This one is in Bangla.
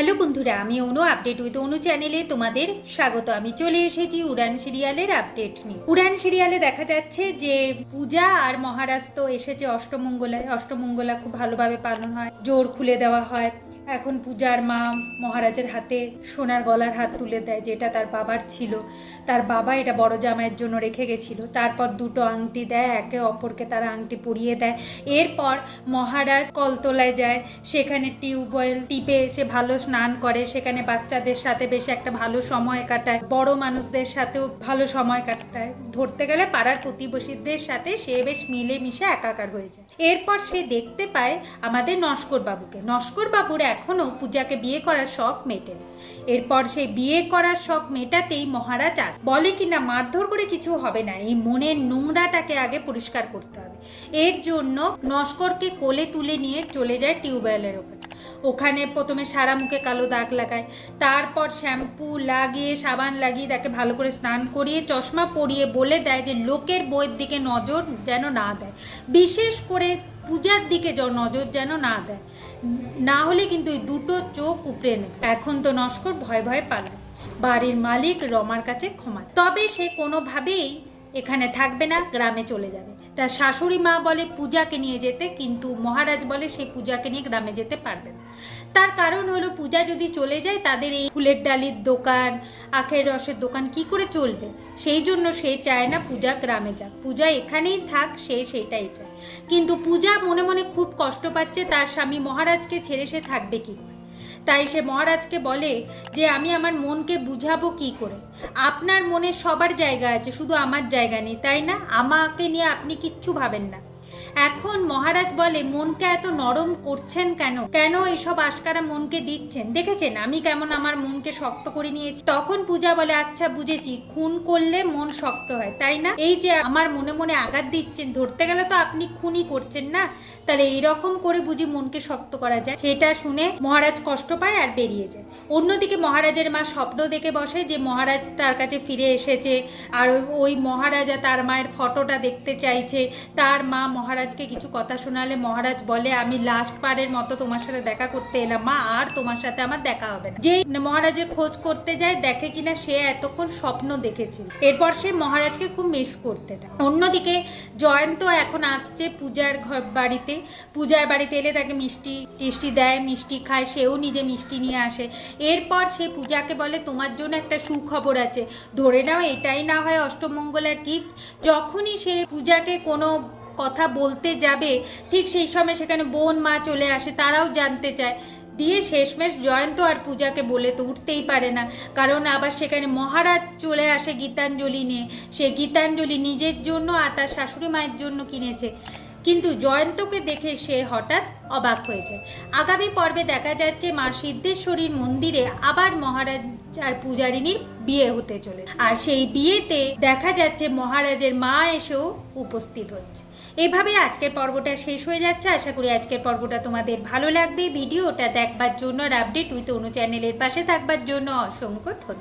হ্যালো বন্ধুরা, আমি অনু আপডেট উইথ অনু চ্যানেলে তোমাদের স্বাগত। আমি চলে এসেছি উড়ান সিরিয়ালের আপডেট নিয়ে। উড়ান সিরিয়ালে দেখা যাচ্ছে যে পূজা আর মহারাষ্ট্র এসেছে অষ্টমঙ্গলায়। অষ্টমঙ্গলা খুব ভালোভাবে পালন হয়, জোর খুলে দেওয়া হয়। এখন পূজার মা মহারাজের হাতে সোনার গলার হাত তুলে দেয়, যেটা তার বাবার ছিল। তার বাবা এটা বড় জামাইয়ের জন্য রেখে গেছিল। তারপর দুটো আংটি দেয়, একে অপরকে তারা আংটি পরিয়ে দেয়। এরপর মহারাজ কলতলায় যায়। সেখানে টিউবওয়েল টিপে সে ভালো স্নান করে। সেখানে বাচ্চাদের সাথে বেশ একটা ভালো সময় কাটায়। বড় মানুষদের সাথেও ভালো সময় কাটায়। ধরতে গেলে পাড়ার প্রতিবেশীদের সাথে সে বেশ মিলে মিশে একাকার হয়ে যায়। এরপর সে দেখতে পায় আমাদের নস্কর বাবুকে নস্কর বাবুর এখনও পূজাকে বিয়ে করার শখ মেটেনি এরপর সেই বিয়ে করার শখ মেটাতেই মহারাজ আস বলে কিনা মারধর করে কিছু হবে না, এই মনের নোংরাটাকে আগে পরিষ্কার করতে হবে। এর জন্য নস্করকে কোলে তুলে নিয়ে চলে যায় টিউবওয়েলের ওখানে ওখানে প্রথমে সারা মুখে কালো দাগ লাগায়। তারপর শ্যাম্পু লাগিয়ে, সাবান লাগিয়ে তাকে ভালো করে স্নান করিয়ে, চশমা পরিয়ে বলে দেয় যে লোকের বইয়ের দিকে নজর যেন না দেয়। বিশেষ করে পূজার দিকে নজর যেন না দেয়। না হলে কিন্তু এই দুটো চোখ উপড়ে নেবে। এখন তো নস্কর ভয় ভয় পালায়। বাড়ির মালিক রমার কাছে ক্ষমা। তবে সে কোনোভাবেই এখানে থাকবে না, গ্রামে চলে যাবে। তার শাশুড়ি মা বলে পূজাকে নিয়ে যেতে, কিন্তু মহারাজ বলে সেই পূজাকে নিয়ে গ্রামে যেতে পারবে না। তার কারণ হলো পূজা যদি চলে যায়, তাদের এই ফুলের ডালির দোকান, আখের রসের দোকান কি করে চলবে? সেই জন্য সে চায় না পূজা গ্রামে যাক। পূজা এখানেই থাক, সে সেটাই চায়। কিন্তু পূজা মনে মনে খুব কষ্ট পাচ্ছে, তার স্বামী মহারাজকে ছেড়ে সে থাকবে কি করে? তাই সে মহারাজকে বলে যে আমি আমার মনকে বুঝাবো কি করে? আপনার মনে সবার জায়গা আছে, শুধু আমার জায়গা নেই, তাই না? আমাকে নিয়ে আপনি কিচ্ছু ভাবেন না। এখন মহারাজ বলে, মনকে এত নরম করছেন কেন? কেন এইসব আশকারা মনকে দিচ্ছেন? দেখেছেন, আমি কেমন আমার মনকে শক্ত করে নিয়েছি? তখন পূজা বলে আচ্ছা বুঝেছি, খুন করলে মন শক্ত হয়, তাই না? এই যে আমার মনে মনে আঘাত দিচ্ছেন, ধরতে গেলে তো আপনি খুনই করছেন না? তাহলে এইরকম করে বুঝি মনকে শক্ত করা যায়? সেটা শুনে মহারাজ কষ্ট পায় আর বেরিয়ে যায়। অন্যদিকে মহারাজের মা স্বপ্ন দেখে বসে যে, মহারাজ তার কাছে ফিরে এসেছে, আর ওই মহারাজা তার মায়ের ফটোটা দেখতে চাইছে, তার মা মহারাজকে কিছু কথা শোনালে মহারাজ বলে, আমি লাস্ট পারের মতো তোমার সাথে দেখা করতে এলাম, মা, আর তোমার সাথে আমার দেখা হবে না। যেই মহারাজের খোঁজ করতে যায়, দেখে কিনা সে এতক্ষণ স্বপ্ন দেখেছিল। এরপর সে মহারাজকে খুব মিস করতে দেয় অন্যদিকে জয়ন্ত এখন আসছে পূজার ঘর বাড়িতে। পূজার বাড়িতে এলে তাকে মিষ্টি টিষ্টি দেয়, মিষ্টি খায়, সেও নিজে মিষ্টি নিয়ে আসে। এরপর সে পূজাকে বলে, তোমার জন্য একটা সুখবর আছে। ধরে নাও, এটাই না হয় অষ্টমঙ্গলার গিফট যখনই সে পূজাকে কোনো কথা বলতে যাবে, ঠিক সেই সময় সেখানে বোন, মা চলে আসে, তারাও জানতে চায়। দিয়ে শেষমেশ জয়ন্ত আর পূজাকে বলে তো উঠতেই পারে না। কারণ আবার সেখানে মহারাজ চলে আসে গীতাঞ্জলি নিয়ে। সে গীতাঞ্জলি নিজের জন্য আর তার শাশুড়ি মায়ের জন্য কিনেছে। কিন্তু জয়ন্তকে দেখে সে হঠাৎ অবাক হয়ে যায়। আগামী পর্বে দেখা যাচ্ছে মা সিদ্ধেশ্বরীর মন্দিরে আবার মহারাজ আর পূজারিনীর বিয়ে হতে চলে আর সেই বিয়েতে দেখা যাচ্ছে মহারাজের মা এসেও উপস্থিত হচ্ছে। এভাবে আজকের পর্বটা শেষ হয়ে যাচ্ছে। আশা করি আজকের পর্বটা তোমাদের ভালো লাগবে। ভিডিওটা দেখবার জন্য আর আপডেট উইথ অনু চ্যানেলের পাশে থাকবার জন্য অসংখ্য ধন্যবাদ।